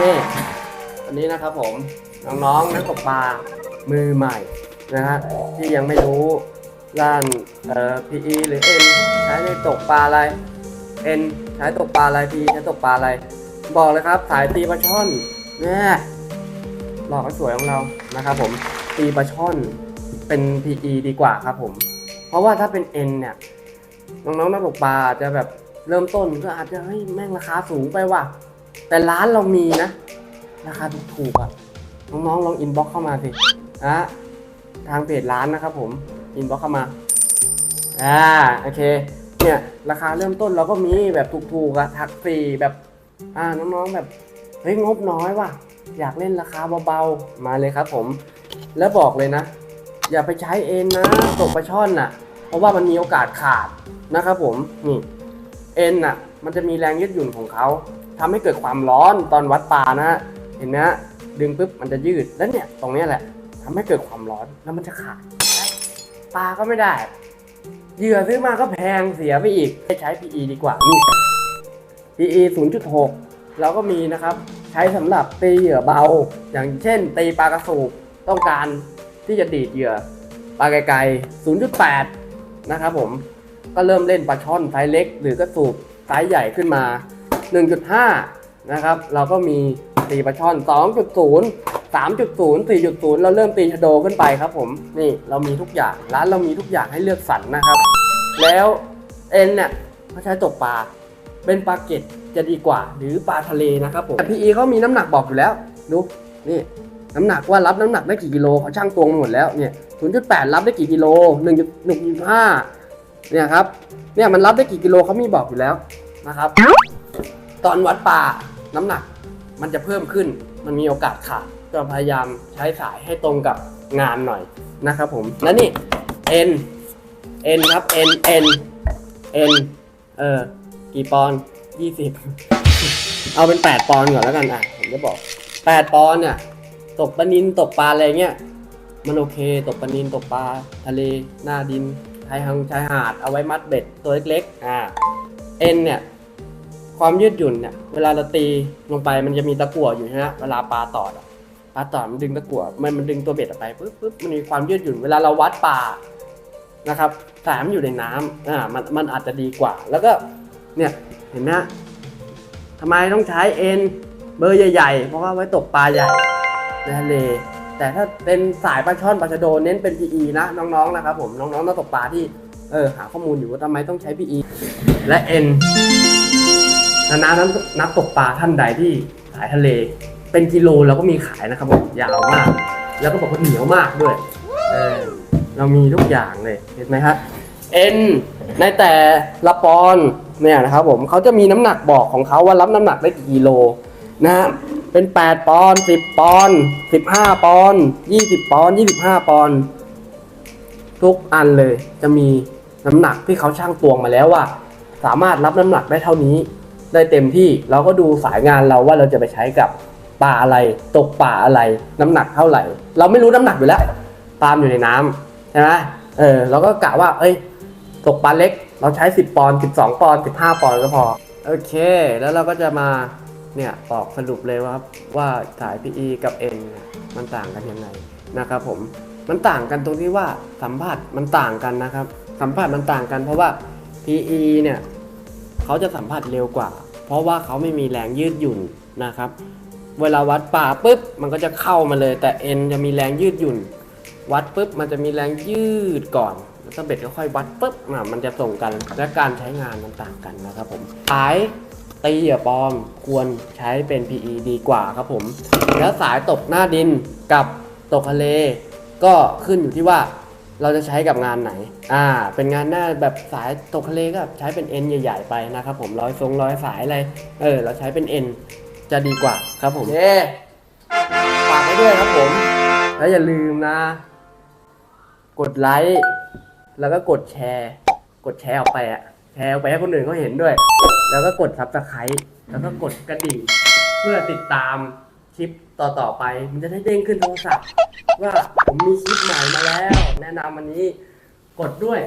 นี่วันนี้นะครับผมน้องๆนักตกปลามือใหม่นะฮะที่ยังไม่รู้ด้านเอ่อ PE หรือ N ใช้ในตกปลาอะไร N ใช้ตกปลาอะไร PE ใช้ตกปลาอะไร บอกเลยครับสายตีปลาช่อนเนี่ยหลอกให้สวยของเรานะครับผมตีปลาช่อนเป็น PE ดีกว่าครับผม เพราะว่าถ้าเป็น N เนี่ยน้องๆนักตกปลาอาจจะแบบเริ่มต้นก็อาจจะเฮ้ยแม่งราคาสูงไปว่ะ แต่ร้านเรามีนะ ราคาถูกๆอะน้องๆลองอินบ็อกเข้ามาสินะทางเพจร้านนะครับผมอินบ็อกเข้ามาอ่าโอเคเนี่ยราคาเริ่มต้นเราก็มีแบบถูกๆอะถักฟรีแบบอ่าน้องๆแบบเฮ้ยงบน้อยว่ะอยากเล่นราคาเบาๆมาเลยครับผม แล้วบอกเลยนะ อย่าไปใช้เอ็นนะตกปลาช่อนน่ะ เพราะว่ามันมีโอกาสขาดนะครับผมนี่เอ็นน่ะมันจะมีแรงยืดหยุ่นของเขา ทำให้เกิดความร้อนตอนวัดปลานะฮะเห็นไหมฮะดึงปุ๊บมันจะยืดแล้วเนี่ยตรงนี้แหละทำให้เกิดความร้อนแล้วมันจะขาดปลาก็ไม่ได้เหยื่อซื้อมาก็แพงเสียไปอีกให้ใช้ PE ดีกว่านี่ PE 0.6 เราก็มีนะครับ ใช้สำหรับตีเหยื่อเบา อย่างเช่น ตีปลากระสูบต้องการที่จะดีดเหยื่อปลาไกลๆ0.8 นะครับผมก็เริ่มเล่นปลาช่อนไซส์เล็ก หรือกระสูบไซส์ใหญ่ขึ้นมา 1.5 นะครับ เราก็มีตีปลาช่อน 2.0 3.0 4.0 เราเริ่มตีชะโดขึ้นไปครับผม นี่เรามีทุกอย่าง ร้านเรามีทุกอย่างให้เลือกสรรนะครับ แล้วเอ็นเนี่ยเขาใช้ตกปลา เป็นปลาเก็ดจะดีกว่า หรือปลาทะเลนะครับผมแต่พีเขามีน้ำหนักบอกอยู่แล้ว ดู นี่ น้ำหนักว่ารับน้ำหนักได้กี่กิโลเขาช่างตวงมาหมดแล้ว เนี่ย 0.8 รับได้กี่กิโล 1.1.5เนี่ยครับ เนี่ยมันรับได้กี่กิโลเขามีบอกอยู่แล้วนะครับ ตอนวัดปลาน้ำหนักมันจะเพิ่มขึ้น มันมีโอกาสขาดก็พยายามใช้สายให้ตรงกับงานหน่อยนะครับผมแล้วนี่ N N ครับ N N N เออกี่ปอนด์ยี่สิบเอาเป็นแปดปอนด์ก่อนแล้วกันอะผมจะบอกแปดปอนด์เนี่ยตกปลานินตกปลาอะไรเงี้ยมันโอเคตกปลานินตกปลาทะเลหน้าดินชายหางชายหาดเอาไว้มัดเบ็ดตัวเล็กๆอ่า N เนี่ย ความยืดหยุ่นเนี่ยเวลาเราตีลงไปมันจะมีตะกั่วอยู่ใช่ไหมเวลาปลาตอดอะปลาตอดมันดึงตะกั่วมันมันดึงตัวเบ็ดออกไปปุ๊บปุ๊บมันมีความยืดหยุ่นเวลาเราวัดปลานะครับสายมันอยู่ในน้ำอ่ามันมันอาจจะดีกว่า แล้วก็เนี่ยเห็นไหมทำไมต้องใช้เอ็นเบอร์ใหญ่ๆ เพราะว่าไว้ตกปลาใหญ่ในทะเลแต่ถ้าเป็นสายปลาช่อนปลาชะโดเน้นเป็น PE นะน้องๆนะครับผมน้องๆนักตกปลาที่เออหาข้อมูลอยู่ว่าทำไมต้องใช้ PE และ N นานานักนักตกปลาท่านใดที่สายทะเล เป็นกิโลเราก็มีขายนะครับผมยาวมาก แล้วก็บอกว่าเหนียวมากด้วยเออเรามีทุกอย่างเลยเห็นไหมครับ N ในแต่ละปอนเนี่ยนะครับผมเขาจะมีน้ำหนักบอกของเขาว่ารับน้ำหนักได้กี่กิโลนะฮะเป็น 8 ปอนด์10 ปอนด์15 ปอนด์20 ปอนด์25 ปอนด์ทุกอันเลยจะมีน้ำหนักที่เขาช่างตวงมาแล้วว่า สามารถรับน้ำหนักได้เท่านี้ ได้เต็มที่ เราก็ดูสายงานเราว่าเราจะไปใช้กับปลาอะไร ตกปลาอะไร น้ำหนักเท่าไหร่ เราไม่รู้น้ำหนักอยู่แล้วปลาล์มอยู่ในน้ำใช่ไหมเออเราก็กะว่า เอ้ย ตกปลาเล็ก เราใช้ 10 ปอนด์12 ปอนด์15 ปอนด์ก็พอ โอเค แล้วเราก็จะมา เนี่ยตอกสรุปเลยว่าว่าสาย PE กับ N เนี่ยมันต่างกันยังไงนะครับผม มันต่างกันตรงที่ว่าสัมผัสมันต่างกันนะครับ สัมผัสมันต่างกันเพราะว่า PE เนี่ย เขาจะสัมผัสเร็วกว่า เพราะว่าเขาไม่มีแรงยืดหยุ่นนะครับ เวลาวัดป่าปุ๊บมันก็จะเข้ามาเลย แต่ N จะมีแรงยืดหยุ่น วัดปุ๊บมันจะมีแรงยืดก่อนแล้วก็เบ็ดก็ค่อยวัดปุ๊บอะมันจะส่งกันและการใช้งานมันต่างกันนะครับผมสายตีเหยื่อปลอมควรใช้เป็น PE ดีกว่าครับผม แล้วสายตกหน้าดินกับตกทะเล ก็ขึ้นอยู่ที่ว่า เราจะใช้กับงานไหน อ่า เป็นงานหน้าแบบสายตกทะเลก็ใช้เป็น N ใหญ่ ๆ ไปนะครับผมร้อยทรงร้อยสายอะไร เออ เราใช้เป็น N จะดีกว่าครับผมเย้ฝากไว้ด้วยครับผม แล้วอย่าลืมนะ กดไลค์แล้วก็กดแชร์ กดแชร์ออกไปอะแชร์ออกไปให้คนอื่นเขาเห็นด้วย แล้วก็กดซับสไครต์แล้วก็กดกระดิ่งเพื่อติดตาม คลิปต่อๆไป มันจะได้เด้งขึ้นโทรศัพท์ว่าผมมีคลิปใหม่มาแล้ว แนะนำวันนี้กดด้วย